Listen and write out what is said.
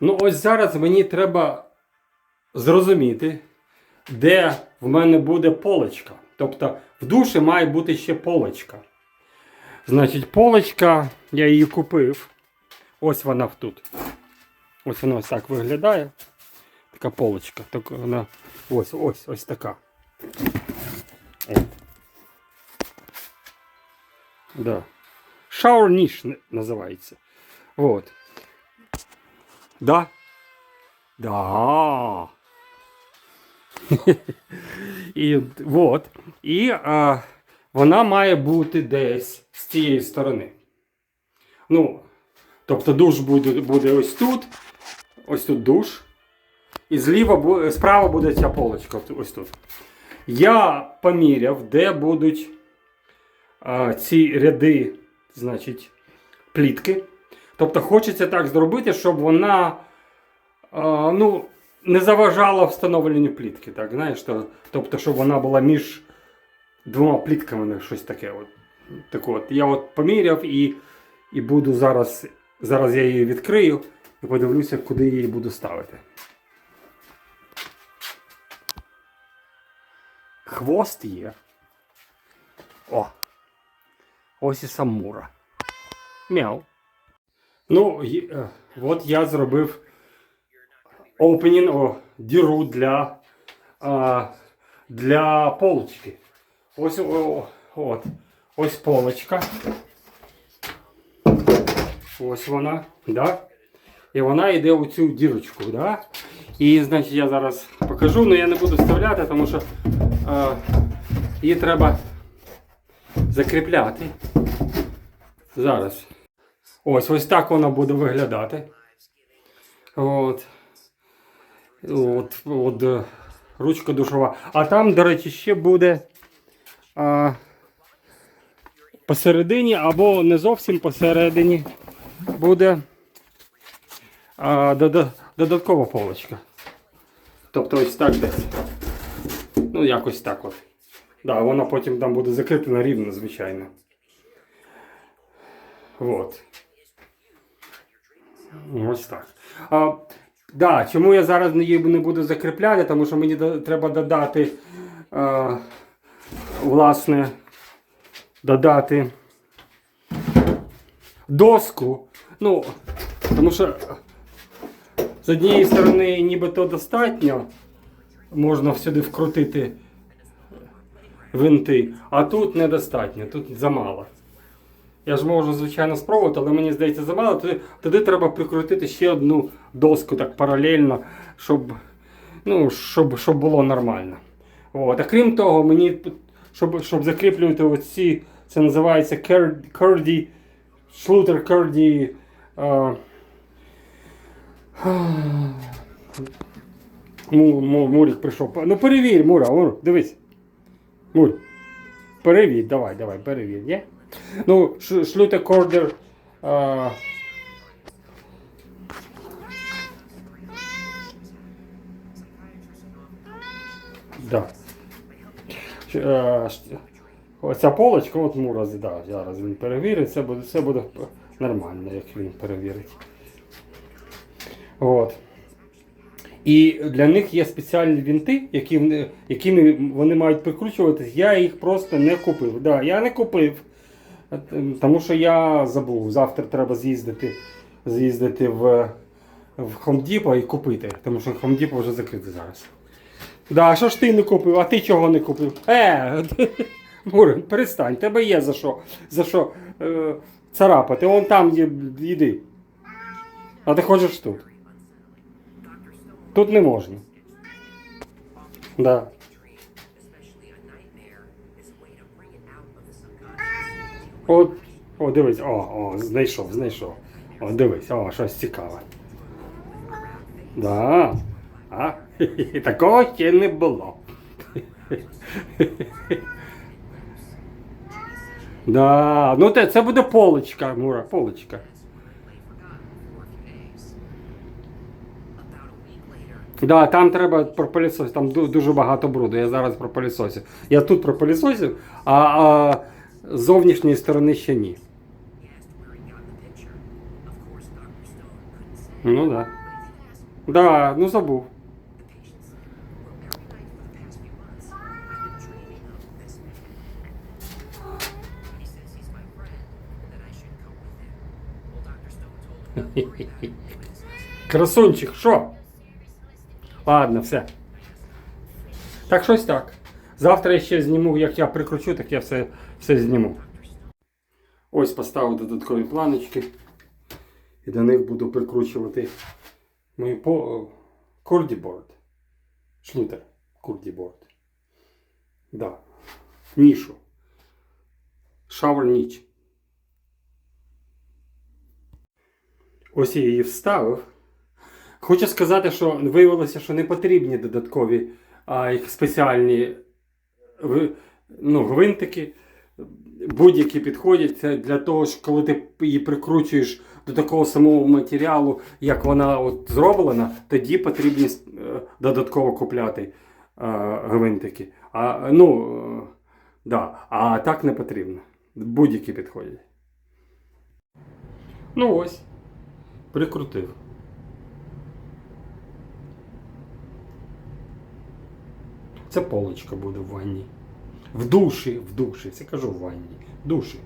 Ну, ось зараз мені треба зрозуміти, де в мене буде полочка. Тобто в душі має бути ще полочка. Значить, полочка, я її купив. Ось вона тут. Ось вона ось так виглядає. Така полочка. Так вона ось, ось, ось така. Да. Shower niche н- називається. Вот. Да. Да. І от. І а, вона має бути десь з цієї сторони. Ну, тобто душ буде, буде ось тут. Ось тут душ. І зліва справа буде ця полочка. Ось тут. Я поміряв, де будуть а, ці ряди, значить, плітки. Тобто хочеться так зробити, щоб вона а, ну, не заважала встановленню плітки. Так, знаєш, то, тобто, щоб вона була між двома плітками, щось таке. От. Так от, я от поміряв і, і буду зараз. Зараз я її відкрию і подивлюся, куди її буду ставити. Хвост є. О! Ось і сам Мура. Мяу. Ну, е, от я зробив opening, о, діру для, а, для полочки. Ось, о, от, ось полочка. Ось вона, да? І вона йде у цю дірочку, да? І, значить, я зараз покажу, але я не буду вставляти, тому що е, її треба закріпляти. Зараз. Ось ось так вона буде виглядати. От. От, от е, ручка душова. А там, до речі, ще буде а, посередині або не зовсім посередині буде а, дода- додаткова полочка. Тобто ось так десь. Ну, якось так от. Да, вона потім там буде закріплена рівно, звичайно. Вот. Ось так. А, да, чому я зараз її не буду закріпляти? Тому що мені треба додати, а, власне, додати доску. Ну, тому що з однієї сторони нібито достатньо. Можна всюди вкрутити винти, а тут недостатньо, тут замало. Я ж можу, звичайно, спробувати, але мені здається замало. Тоді, тоді треба прикрутити ще одну доску так паралельно, щоб, ну, щоб, щоб було нормально. От. А крім того, мені щоб, щоб закріплювати оці, це називається кер- керді, шлутер керді. а, Му, му, Мурік прийшов. Ну перевір, Мура, Мур, дивись. Мур. Перевір, давай, давай, перевір, є? Ну, ш- шлюте кордер. А... Да. Оця полочка, от Мура, да, зараз він перевірить, це буде, все буде нормально, як він перевірить. От. І для них є спеціальні вінти, які, якими вони мають прикручуватись. Я їх просто не купив. Да, я не купив. Тому що я забув. Завтра треба з'їздити, з'їздити в, в Depot і купити. Тому що Depot вже закритий зараз. Да, що ж ти не купив? А ти чого не купив? Е, Мурин, перестань, тебе є за що, за що е, царапати. Вон там є, йди. А ти хочеш тут. Тут не можна. Да. От, о, дивись, о, о, знайшов, знайшов. О, дивись, о, щось цікаве. Да. А? Такого ще не було. Да, ну те, це буде полочка, Мура, полочка. Да, там треба пропилісосити, там дуже багато бруду. Я зараз пропилісосив. Я тут пропилісосив, а, а з зовнішньої сторони ще ні. Ну. Да. Да, ну забув. Красунчик, що? Ладно, все. Так щось так. Завтра я ще зніму, як я прикручу, так я все, все зніму. Ось поставив додаткові планочки. І до них буду прикручувати мою по... кордіборд. Шлютер. Кордіборд. Да. Нішу. Шавер ніч. Ось я її вставив. Хочу сказати, що виявилося, що не потрібні додаткові а, спеціальні ну, гвинтики. Будь-які підходять Це для того, що коли ти її прикручуєш до такого самого матеріалу, як вона от зроблена, тоді потрібні е, додатково купляти е, гвинтики. А, ну, е, да, а так не потрібно. Будь-які підходять. Ну ось, прикрутив. Це полочка буде в ванні. В душі, в душі. Це кажу в ванні. В душі.